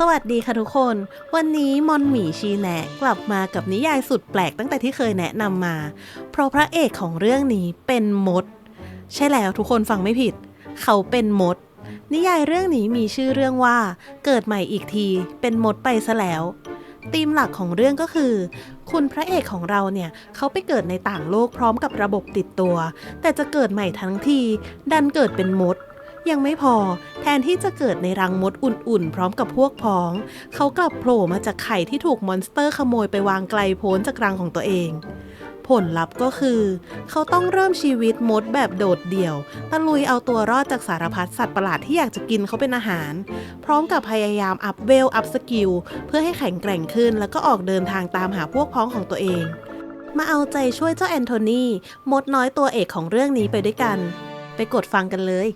สวัสดีค่ะทุกคน วันนี้มอนหมีชีแนะกลับมากับนิยายสุดแปลกตั้งแต่ที่เคยแนะนำมา เพราะพระเอกของเรื่องนี้เป็นมด ใช่แล้วทุกคนฟังไม่ผิด เขาเป็นมด นิยายเรื่องนี้มีชื่อเรื่องว่า เกิดใหม่อีกที เป็นมดไปซะแล้วธีมหลักของเรื่องก็คือ คุณพระเอกของเราเนี่ย เขาไปเกิดในต่างโลกพร้อมกับระบบติดตัว แต่จะเกิดใหม่ทั้งที ดันเกิดเป็นมด ยังไม่พอ นที่จะเกิดในรังมดอุ่นๆ พร้อมกับพวกพ้อง เขากลับโผล่มาจากไข่ที่ถูกมอนสเตอร์ขโมยไปวางไกลโพ้นจากรังของตัวเอง ผลลัพธ์ก็คือ เขาต้องเริ่มชีวิตมดแบบโดดเดี่ยว ตะลุยเอาตัวรอดจากสารพัดสัตว์ประหลาดที่อยากจะกินเขาเป็นอาหาร พร้อมกับพยายามอัพเวลอัพสกิลเพื่อให้แข็งแกร่งขึ้น แล้วก็ออกเดินทางตามหาพวกพ้องของตัวเอง มาเอาใจช่วยเจ้าแอนโทนีมดน้อยตัวเอกของเรื่องนี้ไปด้วยกัน ไปกดฟังกันเลย